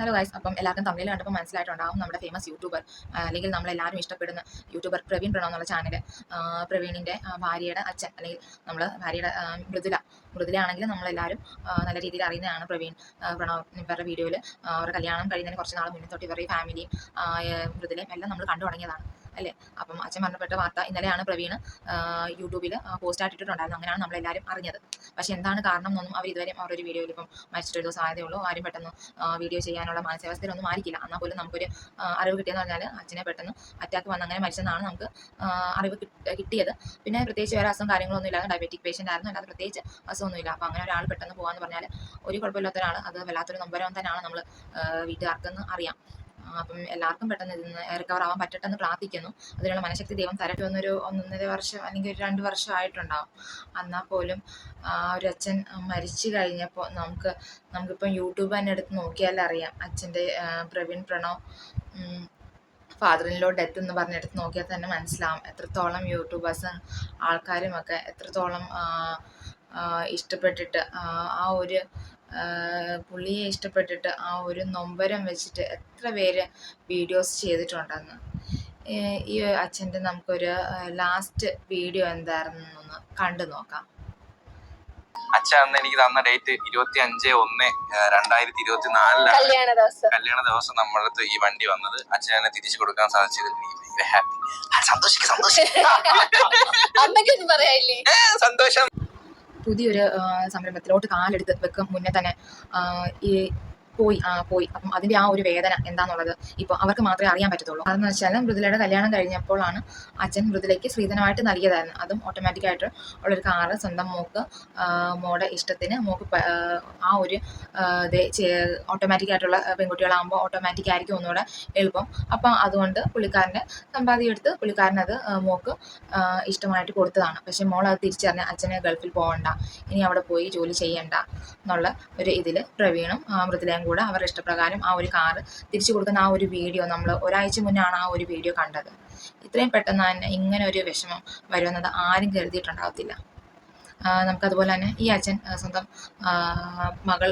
Hello guys അപ്പം എല്ലാവർക്കും തമിഴിൽ കണ്ടപ്പോൾ മനസ്സിലായിട്ടുണ്ടാവും നമ്മുടെ ഫേമസ് യൂട്യൂബർ അല്ലെങ്കിൽ നമ്മളെല്ലാവരും ഇഷ്ടപ്പെടുന്ന യൂട്യൂബർ പ്രവീൺ പ്രണോ എന്നുള്ള ചാനൽ പ്രവീണിന്റെ ഭാര്യയുടെ അച്ഛൻ അല്ലെങ്കിൽ നമ്മൾ ഭാര്യയുടെ മൃദുല ആണെങ്കിൽ നമ്മളെല്ലാവരും നല്ല രീതിയിൽ അറിയുന്നതാണ് പ്രവീൺ പ്രണോ പ്രണവ് ഇവരുടെ വീഡിയോയിൽ അവരുടെ കല്യാണം കഴിയുന്നതിന് കുറച്ച് നാൾ മുന്നേ തൊട്ട് ഇവരുടെ ഫാമിലിയും മൃദുലയും എല്ലാം നമ്മൾ കണ്ടു തുടങ്ങിയതാണ്. അല്ലേ? അപ്പം അച്ഛൻ മരണപ്പെട്ട വാർത്ത ഇന്നലെയാണ് പ്രവീൺ യൂട്യൂബിൽ പോസ്റ്റ് ആയിട്ടിട്ടുണ്ടായിരുന്നു അങ്ങനെയാണ് നമ്മളെല്ലാവരും അറിഞ്ഞത്. പക്ഷേ എന്താണ് കാരണം എന്നൊന്നും അവർ ഇതുവരെ അവരൊരു വീഡിയോയിൽ ഇപ്പം മരിച്ചിട്ടൊരു ഉള്ളൂ. ആരും പെട്ടെന്ന് വീഡിയോ ചെയ്യാനുള്ള മാനസികാവസ്ഥയിലൊന്നും ആയിരിക്കില്ല എന്നാൽ പോലും നമുക്കൊരു അറിവ് കിട്ടിയെന്ന് പറഞ്ഞാൽ അച്ഛനെ പെട്ടെന്ന് അറ്റാക്ക് വന്ന് അങ്ങനെ മരിച്ചെന്നാണ് നമുക്ക് അറിവ് കിട്ടിയത്. പിന്നെ പ്രത്യേകിച്ച് വേറെ അസുഖം കാര്യങ്ങളൊന്നും ഇല്ലാതെ ഡയബറ്റിക് പേഷ്യന്റ് ആയിരുന്നു. അല്ലാതെ പ്രത്യേകിച്ച് അസുഖമൊന്നുമില്ല. അപ്പോൾ അങ്ങനെ ഒരാൾ പെട്ടെന്ന് പോകാമെന്ന് പറഞ്ഞാൽ ഒരു കുഴപ്പമില്ലാത്ത ഒരാൾ അത് വല്ലാത്തൊരു നമ്പരം തന്നെയാണ് നമ്മൾ വീട്ടുകാർക്കെന്ന് അറിയാം. അപ്പം എല്ലാവർക്കും പെട്ടെന്ന് ഇതിന്ന് റിക്കവർ ആവാൻ പറ്റട്ടെന്ന് പ്രാർത്ഥിക്കുന്നു. അതിനുള്ള മനഃശക്തി ദൈവം തരട്ടെ എന്നൊരു ഒന്നൊന്നര വർഷം അല്ലെങ്കിൽ ഒരു രണ്ട് വർഷം ആയിട്ടുണ്ടാവും. എന്നാൽ പോലും ഒരു അച്ഛൻ മരിച്ചു കഴിഞ്ഞപ്പോൾ നമുക്ക് നമുക്കിപ്പം യൂട്യൂബ് തന്നെ എടുത്ത് നോക്കിയാൽ അറിയാം. അച്ഛന്റെ പ്രവീൺ പ്രണവ് ഫാദറിനിലോ ഡെത്ത് എന്ന് പറഞ്ഞെടുത്ത് നോക്കിയാൽ തന്നെ മനസ്സിലാവും. എത്രത്തോളം യൂട്യൂബേഴ്സും ആൾക്കാരും ഒക്കെ എത്രത്തോളം ഇഷ്ടപ്പെട്ടിട്ട് ആ, ഒരു പുള്ളിയെ ഇഷ്ടപ്പെട്ടിട്ട് ആ ഒരു നൊമ്പരം വെച്ചിട്ട് എത്ര പേര് വീഡിയോസ് ചെയ്തിട്ടുണ്ടെന്ന്. ഈ അച്ഛന്റെ നമുക്കൊരു ലാസ്റ്റ് വീഡിയോ എന്തായിരുന്നു കണ്ടു നോക്കാം. അച്ഛൻ അന്ന് എനിക്ക് തന്ന ഡേറ്റ് ഇരുപത്തി അഞ്ച് ഒന്ന് രണ്ടായിരത്തി ഇരുപത്തി നാലിലാണ് കല്യാണ ദിവസം. കല്യാണ ദിവസം നമ്മുടെ അടുത്ത് ഈ വണ്ടി വന്നത്. അച്ഛനെ എന്നെ തിരിച്ചു കൊടുക്കാൻ സാധിച്ചതിൽ എനിക്ക് ഭയങ്കര ഹാപ്പി സന്തോഷിക്ക സന്തോഷം. പുതിയൊരു സംരംഭത്തിലോട്ട് കാലെടുത്ത് വെക്കും. മുന്നേ തന്നെ ഈ പോയി ആ പോയി. അപ്പം അതിന്റെ ആ ഒരു വേദന എന്താണെന്നുള്ളത് ഇപ്പോൾ അവർക്ക് മാത്രമേ അറിയാൻ പറ്റത്തുള്ളൂ. അതെന്ന് വെച്ചാൽ മൃദുലയുടെ കല്യാണം കഴിഞ്ഞപ്പോഴാണ് അച്ഛൻ മൃദുലയ്ക്ക് സ്ത്രീധനമായിട്ട് നൽകിയതായിരുന്നു. അതും ഓട്ടോമാറ്റിക്കായിട്ട് ഉള്ളൊരു കാറ് സ്വന്തം മോക്ക് മോടെ ഇഷ്ടത്തിന് മോക്ക് ആ, ഒരു ഓട്ടോമാറ്റിക് ആയിട്ടുള്ള പെൺകുട്ടികളാകുമ്പോൾ ഓട്ടോമാറ്റിക് ആയിരിക്കും ഒന്നുകൂടെ എളുപ്പം. അപ്പം അതുകൊണ്ട് പുള്ളിക്കാരന്റെ സമ്പാദ്യം എടുത്ത് പുള്ളിക്കാരനത് മോക്ക് ഇഷ്ടമായിട്ട് കൊടുത്തതാണ്. പക്ഷേ മോൾ അത് തിരിച്ചറിഞ്ഞ അച്ഛനെ ഗൾഫിൽ പോകണ്ട ഇനി അവിടെ പോയി ജോലി ചെയ്യണ്ട എന്നുള്ള ഒരു ഇതിൽ പ്രവീണും മൃദുലയും കൂടെ അവരുടെ ഇഷ്ടപ്രകാരം ആ ഒരു കാറ് തിരിച്ചു കൊടുക്കുന്ന ആ ഒരു വീഡിയോ നമ്മൾ ഒരാഴ്ച മുന്നേ ആണ് ആ ഒരു വീഡിയോ കണ്ടത്. ഇത്രയും പെട്ടെന്ന് തന്നെ ഇങ്ങനെ ഒരു വിഷമം വരുമെന്നത് ആരും കരുതിയിട്ടുണ്ടാകത്തില്ല നമുക്കതുപോലെ തന്നെ ഈ അച്ഛൻ സ്വന്തം മകൾ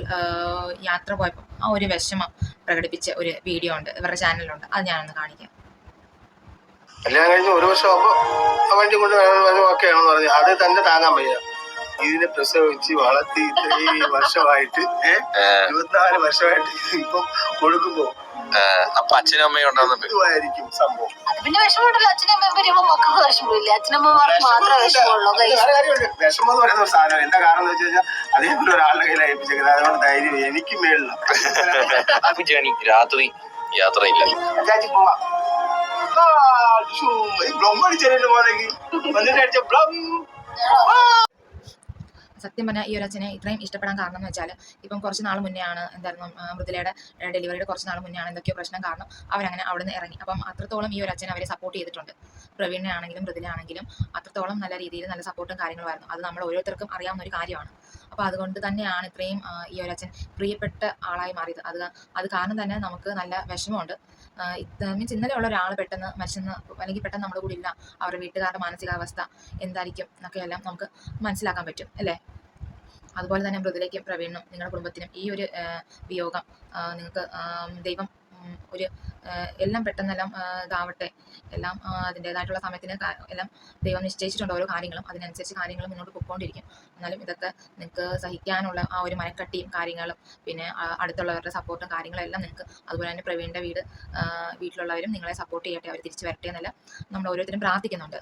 യാത്ര പോയപ്പോൾ ആ ഒരു വിഷമം പ്രകടിപ്പിച്ച ഒരു വീഡിയോ ഉണ്ട് ഇവരുടെ ചാനലുണ്ട് അത് ഞാനൊന്ന് കാണിക്കാം. കല്യാണം കഴിഞ്ഞ് ഒരു വർഷം ആകുമ്പോൾ വണ്ടി കൊണ്ട് ഓക്കെയാണെന്ന് പറഞ്ഞു അത് തന്നെ താങ്ങാൻ വയ്യ. ഇതിനെ പ്രസവിച്ച് വളർത്തി ഇത്രയും വർഷമായിട്ട് ഇരുപത്തിനാല് വർഷമായിട്ട് ഇപ്പം കൊടുക്കുമ്പോ അപ്പൊ അച്ഛനും അമ്മയും ഉണ്ടാകുന്ന ഇതുമായിരിക്കും സംഭവം? പിന്നെ വിഷമമുണ്ടല്ലോ. അച്ഛനും അമ്മയും വരുമ്പോ മക്കൾക്ക് വിഷമമില്ല? അച്ഛനമ്മമാർക്ക് മാത്രമേ വിഷമമുള്ളൂ. വിഷമം എന്ന് പറയുന്ന ഒരു സാധനം എന്താ കാരണം എന്ന് വെച്ച് കഴിഞ്ഞാൽ അതേപോലെ ഒരാളുടെ കയ്യിൽ ഏൽപ്പിച്ചേക്കുന്നത്. അതുകൊണ്ട് ധൈര്യം എനിക്ക് മേളില്ല. ജേണി രാത്രി യാത്രയില്ല. പോവാം. ബ്ലം അടിച്ചതിന്റെ പോലെങ്കിൽ വന്നിട്ട് അടിച്ച ബ്ലം സത്യം പറഞ്ഞാൽ ഈ ഒരു അച്ഛനെ ഇത്രയും ഇഷ്ടപ്പെടാൻ കാരണം എന്ന് വെച്ചാൽ ഇപ്പം കുറച്ച് നാൾ മുന്നേ ആണ് എന്തായിരുന്നു മൃദുലയുടെ ഡെലിവറിയുടെ കുറച്ച് നാൾ മുന്നേ ആണ് എന്തൊക്കെയോ പ്രശ്നം കാരണം അവരങ്ങനെ അവിടെ നിന്ന് ഇറങ്ങി. അപ്പം അത്രത്തോളം ഈ ഒരു അച്ഛൻ അവരെ സപ്പോർട്ട് ചെയ്തിട്ടുണ്ട്. പ്രവീണിനെ ആണെങ്കിലും മൃദുല ആണെങ്കിലും അത്രത്തോളം നല്ല രീതിയിൽ നല്ല സപ്പോർട്ടും കാര്യങ്ങളുമായിരുന്നു. അത് നമ്മൾ ഓരോരുത്തർക്കും അറിയാവുന്ന ഒരു കാര്യമാണ്. അപ്പോൾ അതുകൊണ്ട് തന്നെയാണ് ഇത്രയും ഈ ഒരു അച്ഛൻ പ്രിയപ്പെട്ട ആളായി മാറിയത്. അത് അത് കാരണം തന്നെ നമുക്ക് നല്ല വിഷമമുണ്ട്. മീൻസ് ഇന്നലെ ഉള്ള ഒരാൾ പെട്ടെന്ന് മരിച്ചെന്ന് അല്ലെങ്കിൽ പെട്ടെന്ന് നമ്മുടെ കൂടെ ഇല്ല. അവരുടെ വീട്ടുകാരുടെ മാനസികാവസ്ഥ എന്തായിരിക്കും എന്നൊക്കെ എല്ലാം നമുക്ക് മനസ്സിലാക്കാൻ പറ്റും. അല്ലേ? അതുപോലെ തന്നെ മൃദുലയ്ക്കും പ്രവീണിനും നിങ്ങളുടെ കുടുംബത്തിനും ഈ ഒരു വിയോഗം നിങ്ങൾക്ക് ദൈവം ഒരു എല്ലാം പെട്ടെന്നെല്ലാം ഇതാവട്ടെ. എല്ലാം അതിന്റെതായിട്ടുള്ള അതിന്റേതായിട്ടുള്ള സമയത്തിന് എല്ലാം ദൈവം നിശ്ചയിച്ചിട്ടുണ്ട് ഓരോ കാര്യങ്ങളും. അതിനനുസരിച്ച് കാര്യങ്ങളും മുന്നോട്ട് പോയിക്കൊണ്ടിരിക്കും. എന്നാലും ഇതൊക്കെ നിങ്ങൾക്ക് സഹിക്കാനുള്ള ആ ഒരു മനക്കട്ടിയും കാര്യങ്ങളും പിന്നെ അടുത്തുള്ളവരുടെ സപ്പോർട്ടും കാര്യങ്ങളും എല്ലാം നിങ്ങൾക്ക് അതുപോലെ തന്നെ പ്രവീണിന്റെ വീട് വീട്ടിലുള്ളവരും നിങ്ങളെ സപ്പോർട്ട് ചെയ്യട്ടെ അവർ തിരിച്ചു വരട്ടെ എന്നല്ല നമ്മൾ ഓരോരുത്തരും പ്രാർത്ഥിക്കുന്നുണ്ട്.